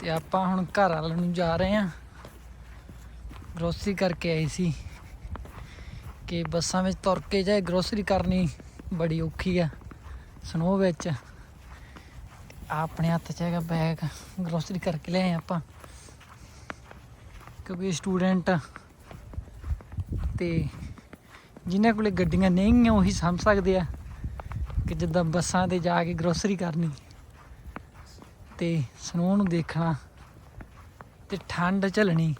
ਤੇ ਆਪਾਂ ਹੁਣ ਘਰ ਵੱਲ ਨੂੰ ਜਾ ਰਹੇ ਆਂ ਗਰੋਸਰੀ ਕਰਕੇ ਆਏ ਸੀ। ਕਿ ਬੱਸਾਂ ਵਿੱਚ ਤੁਰ ਕੇ ਜਾਏ ਗਰੋਸਰੀ ਕਰਨੀ ਬੜੀ ਔਖੀ ਆ ਸਨੋ ਵਿੱਚ। ਆਪਣੇ ਹੱਥ 'ਚ ਹੈਗਾ ਬੈਗ ਗਰੋਸਰੀ ਕਰਕੇ ਲਿਆਏ ਆਪਾਂ। ਕਿਉਂਕਿ ਸਟੂਡੈਂਟ ਤੇ ਜਿਨ੍ਹਾਂ ਕੋਲੇ ਗੱਡੀਆਂ ਨਹੀਂ ਆ ਉਹੀ ਸਮਝ ਸਕਦੇ ਆ ਕਿ ਜਿੱਦਾਂ ਬੱਸਾਂ ਤੇ ਜਾ ਕੇ ਗਰੋਸਰੀ ਕਰਨੀ। ਤੇ ਸਨੋ ਨੂੰ ਦੇਖਣਾ ਤੇ ਠੰਡ ਝੱਲਣੀ।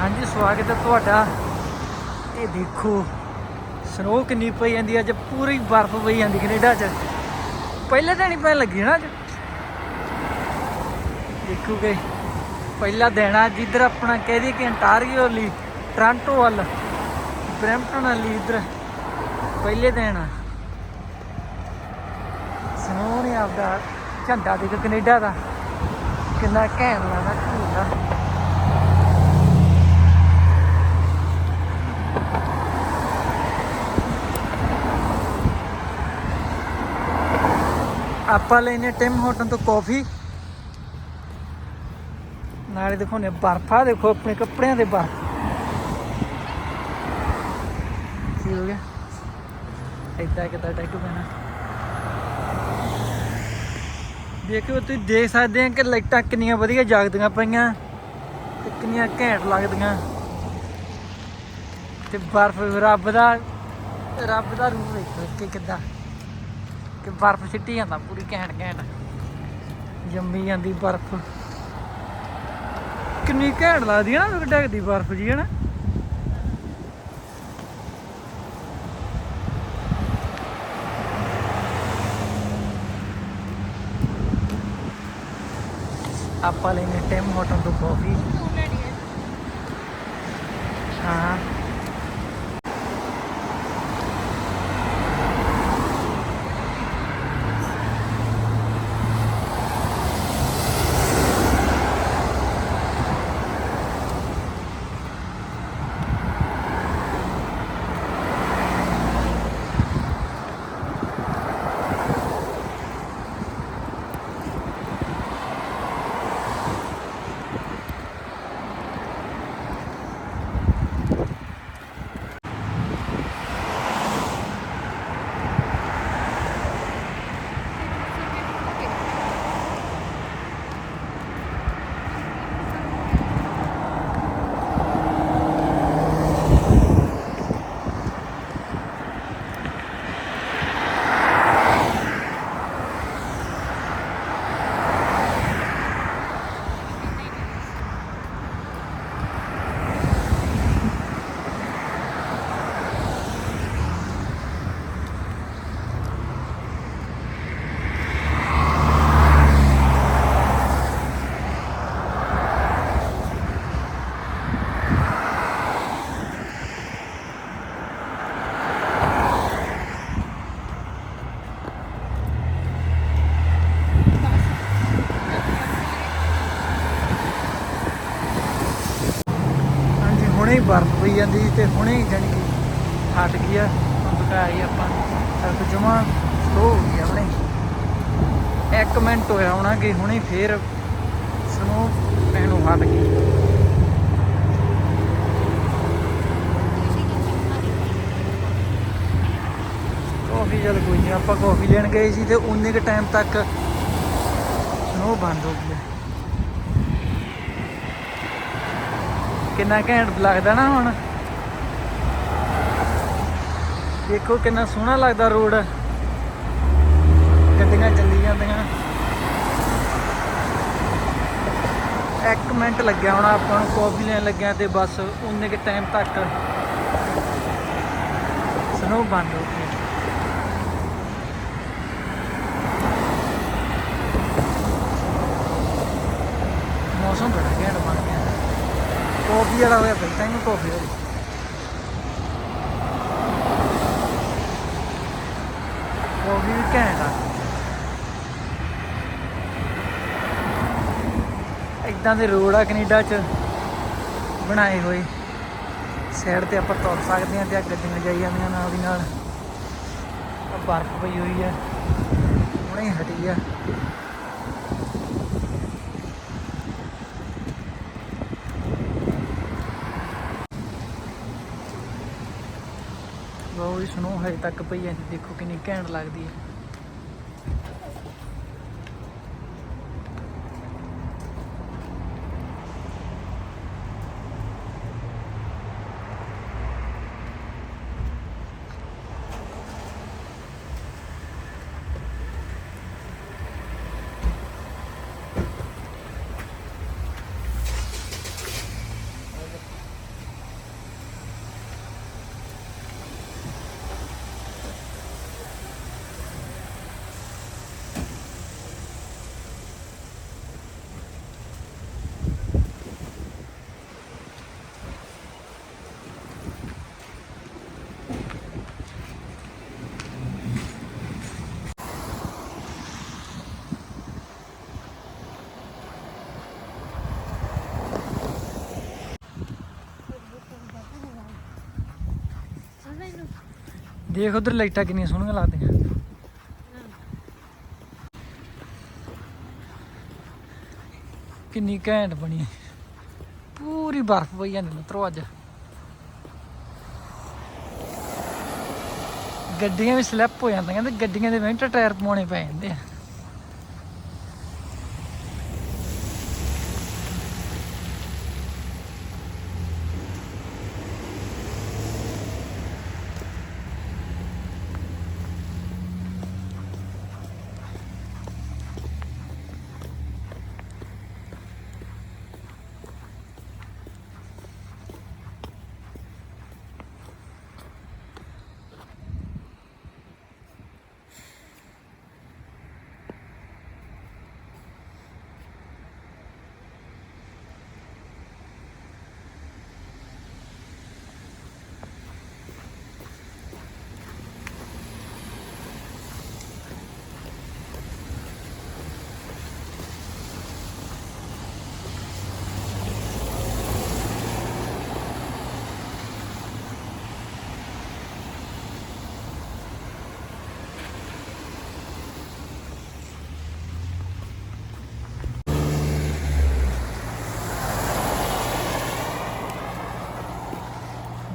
ਹਾਂਜੀ, ਸਵਾਗਤ ਹੈ ਤੁਹਾਡਾ। ਇਹ ਦੇਖੋ ਸਨੋ ਕਿੰਨੀ ਪਈ ਜਾਂਦੀ ਅੱਜ ਪੂਰੀ ਬਰਫ਼ ਪਈ ਜਾਂਦੀ ਕੈਨੇਡਾ 'ਚ। ਪਹਿਲੇ ਦਿਨ ਨਹੀਂ ਪੈਣ ਲੱਗੀ ਨਾ ਅੱਜ। ਦੇਖੋਗੇ, ਪਹਿਲਾ ਦਿਨ ਆ, ਜਿੱਧਰ ਆਪਣਾ ਕਹਿ ਦਈਏ ਕਿ ਅੰਟਾਰੀਓ ਲਈ ਟ੍ਰਾਂਟੋ ਵੱਲ, ਬਰੈਂਪਟਨ ਵਾਲੀ ਇੱਧਰ, ਪਹਿਲੇ ਦਿਨ ਆ। ਸਨੋ ਆਪਦਾ ਝੰਡਾ ਦੇ ਕੈਨੇਡਾ ਦਾ। ਕਿੰਨਾ ਘੈਂਟ ਲੱਗਦਾ ਝੂਲਾ ਆਪਾਂ ਲੈਨੇ ਟਿਮ ਹੋਟਲ ਤੋਂ ਕਾਫੀ। ਨਾਲੇ ਦਿਖਾਉਨੇ ਬਰਫਾ ਦੇਖੋ ਆਪਣੇ ਕੱਪੜਿਆਂ ਦੇ ਬਰਫ। ਕੀ ਹੋ ਗਿਆ? ਏਦਾਂ ਕਿਦਾਂ ਡੱਗ ਪੈਣਾ? ਦੇਖੋ ਤੁਸੀਂ ਦੇਖ ਸਕਦੇ ਆ ਕਿ ਲਾਈਟਾਂ ਕਿੰਨੀਆਂ ਵਧੀਆ ਜਗਦੀਆਂ ਪਈਆਂ ਤੇ ਕਿੰਨੀਆਂ ਘੈਂਟ ਲੱਗਦੀਆਂ। ਤੇ ਬਰਫ਼ ਰੱਬ ਦਾ ਰੱਬ ਦਾ ਰੂਪ ਦੇਖੋ ਕਿ ਕਿੱਦਾਂ। ਕਿ ਬਰਫ਼ ਸਿੱਟੀ ਜਾਂਦਾ, ਪੂਰੀ ਘੈਂਟ ਘੈਂਟ। ਜੰਮੀ ਜਾਂਦੀ ਬਰਫ਼। ਕਿੰਨੀ ਘੈਂਟ ਲੱਗਦੀ ਹੈ ਨਾ, ਡੱਗਦੀ ਬਰਫ਼ ਜੀ ਹੈ ਨਾ? ਆਪਾਂ ਲੈਨੇ ਟਿਮ ਹੋਟਲ ਤੋਂ ਕਾਫੀ ਹਾਂ ਹਾਂਜੀ ਹੁਣੇ ਹੀ ਬਰਫ਼ ਪਈ ਜਾਂਦੀ ਸੀ ਤੇ ਹੁਣੇ ਹੀ ਜਾਣੀ ਕਿ ਹਟ ਗਈ ਆ, ਹੁਣ ਬਕਾਈ ਆਪਾਂ ਸੜਕ ਜਮਾ ਸਲੋ ਹੋ ਗਈ ਆਪਣੇ ਇੱਕ ਮਿੰਟ ਹੋਇਆ ਹੋਣਾ ਕਿ ਹੁਣੇ ਫੇਰ ਸਨੋ ਪੈਣੋਂ ਹਟ ਗਈ। ਕਾਫੀ ਚੱਲ ਕੋਈ ਨਹੀਂ ਆਪਾਂ ਕਾਫੀ ਲੈਣ ਗਏ ਸੀ ਤੇ ਉਨੇ ਕੁ ਟਾਈਮ ਤੱਕ ਸਨੋ ਬੰਦ ਹੋ ਗਈ ਕਿੰਨਾ ਘੈਂਟ ਲੱਗਦਾ ਨਾ ਹੁਣ। ਦੇਖੋ ਕਿੰਨਾ ਸੋਹਣਾ ਲੱਗਦਾ ਰੋਡ। ਗੱਡੀਆਂ ਚੱਲੀ ਜਾਂਦੀਆਂ। ਇੱਕ ਮਿੰਟ ਲੱਗਿਆ ਹੋਣਾ, ਆਪਾਂ ਨੂੰ ਕਾਫੀ ਲੈਣ ਲੱਗਿਆ ਤੇ ਬਸ ਉਨੇ ਕੇ ਟਾਈਮ ਤੱਕ। ਸਨੋ ਬੰਦ ਹੋ ਗਈ। ਮੌਸਮ ਬੜਾ ਘੈਂਟ ਬਣ ਗਿਆ। ਕਾਫੀ ਵਾਲਾ ਹੋਇਆ ਫਿਰ ਤੈਨੂੰ ਕਾਫੀ ਵਾਲੀ। ਘੈਂਟ ਆ ਇਦਾਂ ਦੇ ਰੋਡ ਆ ਕੈਨੇਡਾ 'ਚ ਬਣਾਏ ਹੋਏ ਸਾਈਡ ਤੇ ਆਪਾਂ ਤੁਰ ਸਕਦੇ ਆ ਤੇ ਆ ਗੱਡੀਆਂ ਜਾਈ ਜਾਂਦੀਆਂ ਨਾਲ ਦੀ ਨਾਲ। ਆ ਬਰਫ਼ ਪਈ ਹੋਈ ਆ, ਹੁਣੇ ਹਟੀ ਆ। ਬਹੁਤ ਹੀ ਸਨੋ ਹਜੇ ਤੱਕ ਪਈ ਐ ਦੇਖੋ ਕਿੰਨੀ ਘੈਂਟ ਲੱਗਦੀ ਹੈ ਦੇਖ ਉਧਰ ਲਾਈਟਾਂ ਕਿੰਨੀਆਂ ਸੋਹਣੀਆਂ ਲੱਗਦੀਆਂ। ਕਿੰਨੀ ਘੈਂਟ ਬਣੀ। ਪੂਰੀ ਬਰਫ਼ ਪਈ ਜਾਂਦੀ ਮਿੱਤਰੋ ਅੱਜ। ਗੱਡੀਆਂ ਵੀ ਸਲਿੱਪ ਹੋ ਜਾਂਦੀਆਂ ਤੇ ਗੱਡੀਆਂ ਦੇ ਵਿੱਚ ਟਾਇਰ ਪਵਾਉਣੇ ਪੈ ਜਾਂਦੇ ਆ।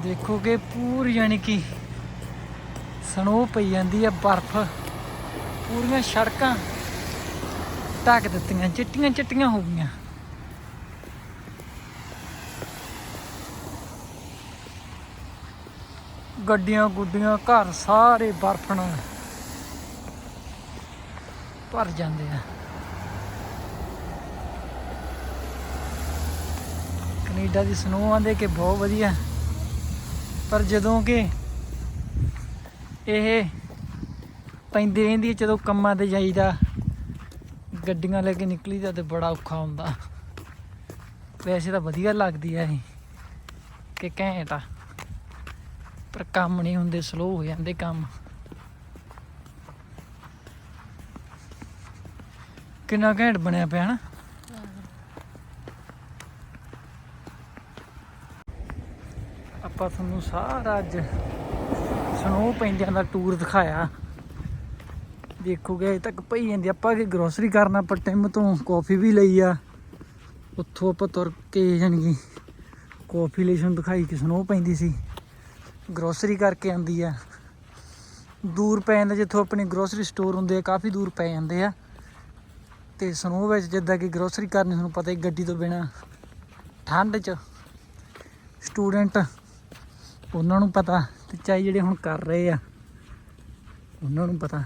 ਦੇਖੋ ਕਿ ਪੂਰੀ ਯਾਨੀ ਕਿ ਸਨੋ ਪਈ ਜਾਂਦੀ ਹੈ ਬਰਫ਼। ਪੂਰੀਆਂ ਸੜਕਾਂ ਢੱਕ ਦਿੱਤੀਆਂ, ਚਿੱਟੀਆਂ ਚਿੱਟੀਆਂ ਹੋ ਗਈਆਂ। ਗੱਡੀਆਂ ਗੁੱਡੀਆਂ ਘਰ ਸਾਰੇ ਬਰਫ਼ ਨਾਲ ਭਰ ਜਾਂਦੇ ਆ। ਕੈਨੇਡਾ ਦੀ ਸਨੋ ਆਂਦੇ ਕਿ ਬਹੁਤ ਵਧੀਆ। ਪਰ ਜਦੋਂ ਕਿ ਇਹ ਪੈਂਦੀ ਰਹਿੰਦੀ ਜਦੋਂ ਕੰਮਾਂ ਤੇ ਜਾਈਦਾ, ਗੱਡੀਆਂ ਲੈ ਕੇ ਨਿਕਲੀਦਾ ਤੇ ਬੜਾ ਔਖਾ ਹੁੰਦਾ। ਵੈਸੇ ਤਾਂ ਵਧੀਆ ਲੱਗਦੀ ਆ ਇਹ, ਕਿ ਘੈਂਟ ਆ। ਪਰ ਕੰਮ ਨਹੀਂ ਹੁੰਦੇ ਸਲੋ ਹੋ ਜਾਂਦੇ ਕੰਮ। ਕਿੰਨਾ ਘੈਂਟ ਬਣਿਆ ਪਿਆ ਨਾ। ਆਪਾਂ ਤੁਹਾਨੂੰ ਸਾਰਾ ਅੱਜ ਸਨੋ ਪੈਂਦਿਆਂ ਦਾ ਟੂਰ ਦਿਖਾਇਆ। ਦੇਖੋਗੇ, ਅਜੇ ਤੱਕ ਪਈ ਜਾਂਦੀ ਆਪਾਂ ਕਿ ਗਰੋਸਰੀ ਕਰਨਾ ਪਰ ਟਿਮ ਤੋਂ ਕਾਫੀ ਵੀ ਲਈ ਆ। ਉੱਥੋਂ ਆਪਾਂ ਤੁਰ ਕੇ ਜਾਣੀ ਕਿ ਕਾਫੀ ਲਈ ਤੁਹਾਨੂੰ ਦਿਖਾਈ ਕਿ ਸਨੋ ਪੈਂਦੀ ਸੀ। ਗਰੋਸਰੀ ਕਰਕੇ ਆਂਦੀ ਆ। ਦੂਰ ਪੈ ਜਾਂਦਾ, ਜਿੱਥੋਂ ਆਪਣੇ ਗਰੋਸਰੀ ਸਟੋਰ ਹੁੰਦੇ ਆ, ਕਾਫੀ ਦੂਰ ਪੈ ਜਾਂਦੇ ਆ। ਤੇ ਸਨੋ ਵਿੱਚ ਜਿੱਦਾਂ ਕਿ ਗਰੋਸਰੀ ਕਰਨੀ, ਤੁਹਾਨੂੰ ਪਤਾ ਹੀ ਗੱਡੀ ਤੋਂ ਬਿਨਾ। ਠੰਡ 'ਚ ਸਟੂਡੈਂਟ ਉਹਨਾਂ ਨੂੰ ਪਤਾ ਤੇ ਚਾਹੇ ਜਿਹੜੇ ਹੁਣ ਕਰ ਰਹੇ ਆ, ਉਹਨਾਂ ਨੂੰ ਪਤਾ।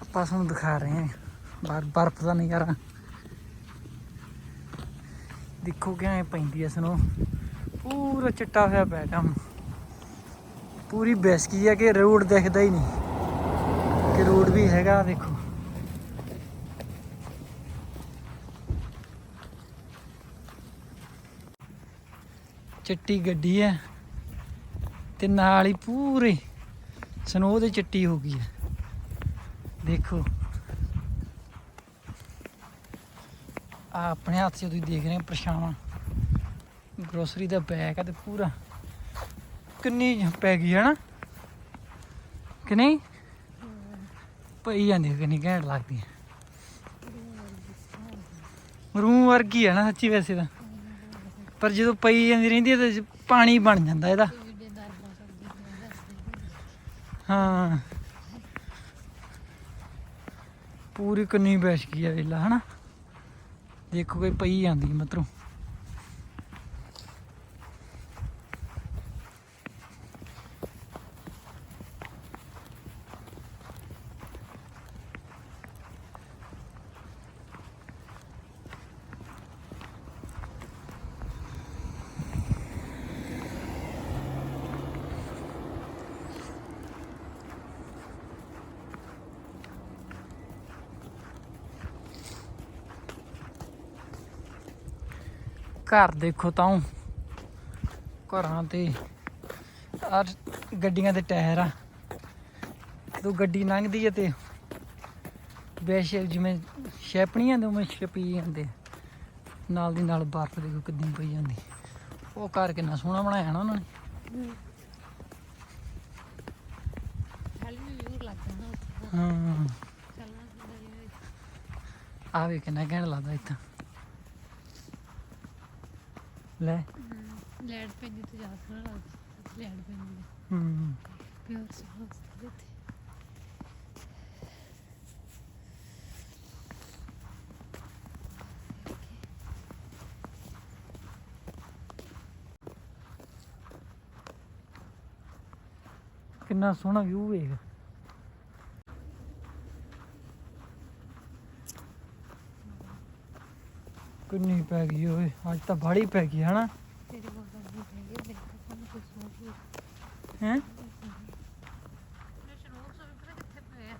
ਆਪਾਂ ਤੁਹਾਨੂੰ ਦਿਖਾ ਰਹੇ ਹਾਂ। ਬਾਹਰ ਬਰਫ਼ ਦਾ ਨਜ਼ਾਰਾ। ਦੇਖੋ ਕਿਵੇਂ ਪੈਂਦੀ ਐ ਸਨੋ ਪੂਰਾ ਚਿੱਟਾ ਹੋਇਆ ਪਿਆ ਕੰਮ। ਪੂਰੀ ਬੈਸਕੀ ਆ ਕਿ ਰੋਡ ਦਿਖਦਾ ਹੀ ਨਹੀਂ। ਕਿ ਰੋਡ ਵੀ ਹੈਗਾ, ਦੇਖੋ। ਚਿੱਟੀ ਗੱਡੀ ਹੈ ਤੇ ਨਾਲ ਹੀ ਪੂਰੇ ਸਨੋ ਦੇ ਚਿੱਟੀ ਹੋ ਗਈ ਹੈ। ਦੇਖੋ। ਆ ਆਪਣੇ ਹੱਥ 'ਚ ਤੁਸੀਂ ਦੇਖ ਰਹੇ ਹੋ ਪਰਛਾਵਾਂ। ਗਰੋਸਰੀ ਦਾ ਬੈਗ ਆ ਤੇ ਪੂਰਾ। ਕਿੰਨੀ ਪੈ ਗਈ ਹੈ ਨਾ? ਕਿ ਨਹੀਂ? ਪਈ ਜਾਂਦੀ ਕਿੰਨੀ ਘੈਂਟ ਲੱਗਦੀ ਹੈ। ਰੂਮ ਵਰਗੀ ਹੈ ਨਾ ਸੱਚੀ ਵੈਸੇ ਤਾਂ। ਪਰ ਜਦੋਂ ਪਈ ਜਾਂਦੀ ਰਹਿੰਦੀ ਹੈ ਤੇ ਪਾਣੀ ਬਣ ਜਾਂਦਾ ਇਹਦਾ। ਹਾਂ। ਪੂਰੀ ਕੰਨੀ ਬੈਠ ਗਈ ਆ ਵੇਲਾ, ਹਨਾ? ਦੇਖੋ ਕਿ ਪਈ ਜਾਂਦੀ ਮਤਰੋਂ। ਘਰ ਦੇਖੋ ਤਾਂ ਘਰਾਂ ਤੇ। ਆ ਗੱਡੀਆਂ ਦੇ ਟਾਇਰ ਆ। ਜਦੋਂ ਗੱਡੀ ਲੰਘਦੀ ਹੈ ਤੇ ਵੈਸੇ ਜਿਵੇਂ ਛੈਪਣੀਆਂ ਦੇ ਉਵੇਂ ਛਪੀ ਜਾਂਦੇ ਨਾਲ ਦੀ ਨਾਲ ਬਰਫ਼ ਦੇਖੋ ਕਿੰਨੀ ਪਈ ਜਾਂਦੀ। ਉਹ ਘਰ ਕਿੰਨਾ ਸੋਹਣਾ ਬਣਾਇਆ ਨਾ ਉਹਨਾਂ ਨੇ। ਖਾਲੀ ਹਾਂ। ਆ ਵੀ ਕਿੰਨਾ ਕਹਿਣ ਲੱਗਦਾ ਇੱਥੇ। ਲੈ। ਲੈਡ ਪੈਂਦੀ ਤੇ ਜ਼ਿਆਦਾ ਸੋਹਣਾ ਲੱਗਦਾ ਲੈਡ ਪੈਂਦੀ ਹੈ ਹੂੰ ਪਿਓਰ ਸੋਹਣਾ ਤੇ ਕਿੰਨਾ ਸੋਹਣਾ ਵਿਊ ਵੇਖ। ਕਿੰਨੀ ਪੈ ਗਈ ਓਏ ਅੱਜ ਤਾਂ ਬਾੜੀ ਪੈ ਗਈ ਹਨਾ? ਤੇਰੇ ਕੋਲ ਨਹੀਂ ਹੈਗੇ ਦੇਖੋ ਸਾਨੂੰ ਕੁਝ ਸੋਚ ਵੀ ਹੈ? ਮੇਰੇ ਸ਼ਰੂਰ ਸੋ ਵੀ ਪਤਾ ਕਿੱਥੇ ਪਏ ਆ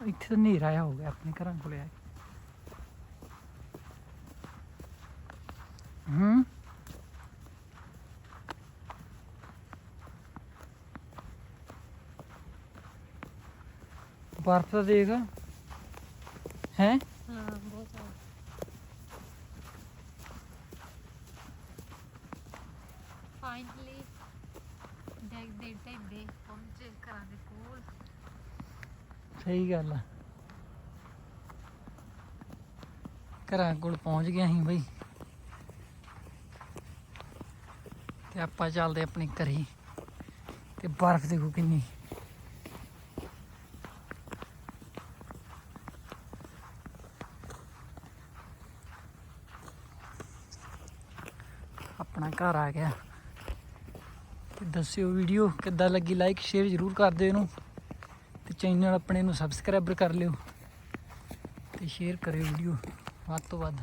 ਇੱਥੇ ਤਾਂ ਹਨੇਰਾ ਆਇਆ ਹੋ ਗਿਆ ਆਪਣੇ ਘਰਾਂ ਕੋਲੇ ਆ ਹੂੰ ਬਰਫ਼ ਤਾਂ ਦੇਖ। ਹੈ? ਹਾਂ ਬਹੁਤ ਸਾਰਾ ਫਾਈਨਲੀ ਡੈਗ ਦੇ ਟੈਂਦੇ ਪਹੁੰਚੇ ਘਰਾਂ ਦੇ ਕੋਲ। ਸਹੀ ਗੱਲ ਆ। ਘਰਾਂ ਕੋਲ ਪਹੁੰਚ ਗਿਆ ਸੀ ਬਈ। ਤੇ ਆਪਾਂ ਚੱਲਦੇ ਆਪਣੇ ਘਰੇ। ਤੇ ਬਰਫ਼ ਦੇਖੋ ਕਿੰਨੀ ਆਪਣਾ ਘਰ ਆ ਗਿਆ। ਤੇ ਦੱਸਿਓ ਵੀਡੀਓ ਕਿੱਦਾਂ ਲੱਗੀ? ਲਾਈਕ ਸ਼ੇਅਰ ਜ਼ਰੂਰ ਕਰ ਦਿਓ ਇਹਨੂੰ। ਤੇ ਚੈਨਲ ਆਪਣੇ ਨੂੰ ਸਬਸਕ੍ਰਾਈਬ ਕਰ ਲਿਓ। ਤੇ ਸ਼ੇਅਰ ਕਰਿਓ ਵੀਡੀਓ। ਵੱਧ ਤੋਂ ਵੱਧ।